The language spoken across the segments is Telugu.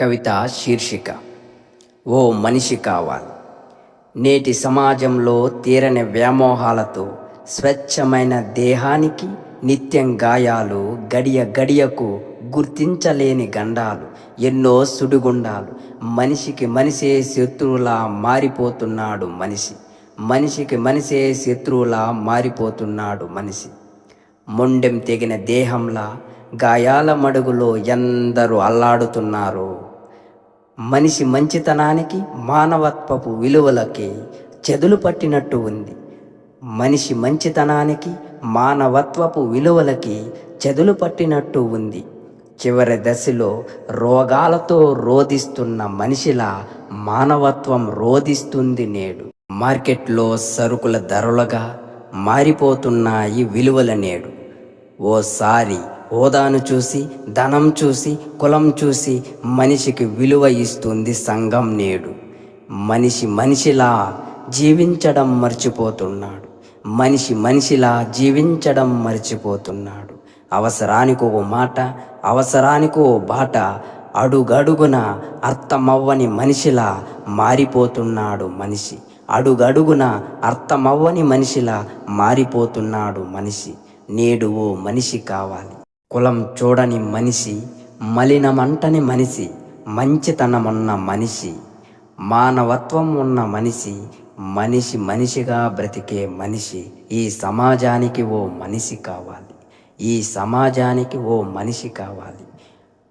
కవిత శీర్షిక. ఓ మనిషి కావాలి. నేటి సమాజంలో తీరని వ్యామోహాలతో స్వచ్ఛమైన దేహానికి నిత్యం గాయాలు గడియ గడియకు గుర్తించలేని గండాలు ఎన్నో సుడిగుండాలు. మనిషికి మనిషే శత్రువులా మారిపోతున్నాడు మనిషి. మనిషికి మనిషే శత్రువులా మారిపోతున్నాడు మనిషి. మొండెం తెగిన దేహంలా గాయాల మడుగులో ఎందరూ అల్లాడుతున్నారు. మనిషి మంచితనానికి మానవత్వపు విలువలకి చెదులు పట్టినట్టు ఉంది. మనిషి మంచితనానికి మానవత్వపు విలువలకి చెదులు పట్టినట్టు ఉంది. చివరి దశలో రోగాలతో రోధిస్తున్న మనిషిలా మానవత్వం రోధిస్తుంది నేడు. మార్కెట్లో సరుకుల ధరలుగా మారిపోతున్నాయి విలువల నేడు. ఓసారి హోదాను చూసి ధనం చూసి కులం చూసి మనిషికి విలువ ఇస్తుంది సంఘం నేడు. మనిషి మనిషిలా జీవించడం మర్చిపోతున్నాడు. మనిషి మనిషిలా జీవించడం మర్చిపోతున్నాడు. అవసరానికి ఓ మాట అవసరానికి ఓ బాట అడుగడుగున అర్థమవ్వని మనిషిలా మారిపోతున్నాడు మనిషి. అడుగడుగున అర్థమవ్వని మనిషిలా మారిపోతున్నాడు మనిషి. నేడు ఓ మనిషి కావాలి. కులం చూడని మనిషి మలినమంటని మనిషి మంచితనమున్న మనిషి మానవత్వం ఉన్న మనిషి మనిషి మనిషిగా బ్రతికే మనిషి ఈ సమాజానికి ఓ మనిషి కావాలి. ఈ సమాజానికి ఓ మనిషి కావాలి.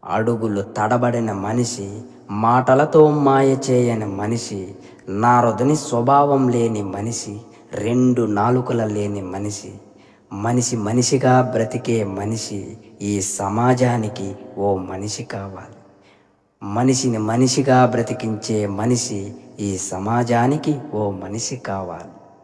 అడుగులు తడబడిన మనిషి మాటలతో మాయ చేయని మనిషి నారదుని స్వభావం లేని మనిషి రెండు నాలుకల లేని మనిషి మనిషి మనిషిగా బ్రతికే మనిషి ఈ సమాజానికి ఓ మనిషి కావాలి. మనిషిని మనిషిగా బ్రతికించే మనిషి ఈ సమాజానికి ఓ మనిషి కావాలి.